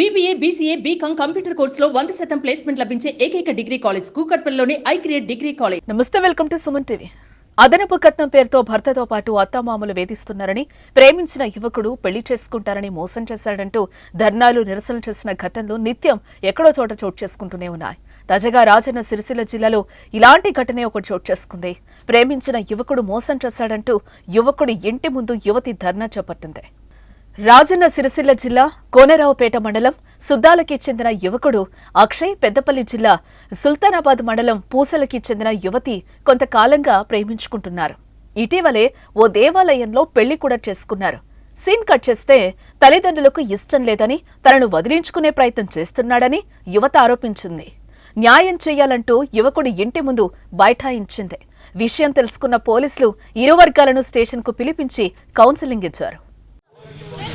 BBA BCA BCom computer కోర్సులో వంద శాతం ప్లేస్మెంట్ లభించే ఏకైక డిగ్రీ కాలేజ్ కూకట్పల్లిలోని ఐ క్రియేట్ డిగ్రీ కాలేజ్ నమస్తే వెల్కమ్ టు సుమన్ టీవీ అదనపు కట్నం పేరుతో భర్తతో పాటు అత్తామామలు వేధిస్తున్నారని ప్రేమించిన యువకుడు పెళ్ళి చేసుకుంటారని మోసం చేశాడంటూ ధర్నాలు నిరసనలు చేసిన ఘటనలు నిత్యం ఎక్కడో చోట చోటు చేసుకుంటూనే ఉన్నాయి. తాజాగా రాజన్న సిరిసిల్ల జిల్లాలో ఇలాంటి ఘటనే ఒకటి చోటు చేసుకుంది. ప్రేమించిన యువకుడు మోసం చేశాడంటూ యువకుడి ఇంటి ముందు యువతి ధర్నా చేపట్టింది. రాజన్న సిరిసిల్ల జిల్లా కోనరావుపేట మండలం సుద్దాలకి చెందిన యువకుడు అక్షయ్ పెద్దపల్లి జిల్లా సుల్తానాబాద్ మండలం పూసలకి చెందిన యువతి కొంతకాలంగా ప్రేమించుకుంటున్నారు. ఇటీవలే ఓ దేవాలయంలో పెళ్ళి కూడా చేసుకున్నారు. సీన్ కట్ చేస్తే తల్లిదండ్రులకు ఇష్టం లేదని తనను వదిలించుకునే ప్రయత్నం చేస్తున్నాడని యువత ఆరోపించింది. న్యాయం చేయాలంటూ యువకుడి ఇంటి ముందు బైఠాయించింది. విషయం తెలుసుకున్న పోలీసులు ఇరు వర్గాలను స్టేషన్కు పిలిపించి కౌన్సిలింగ్ ఇచ్చారు.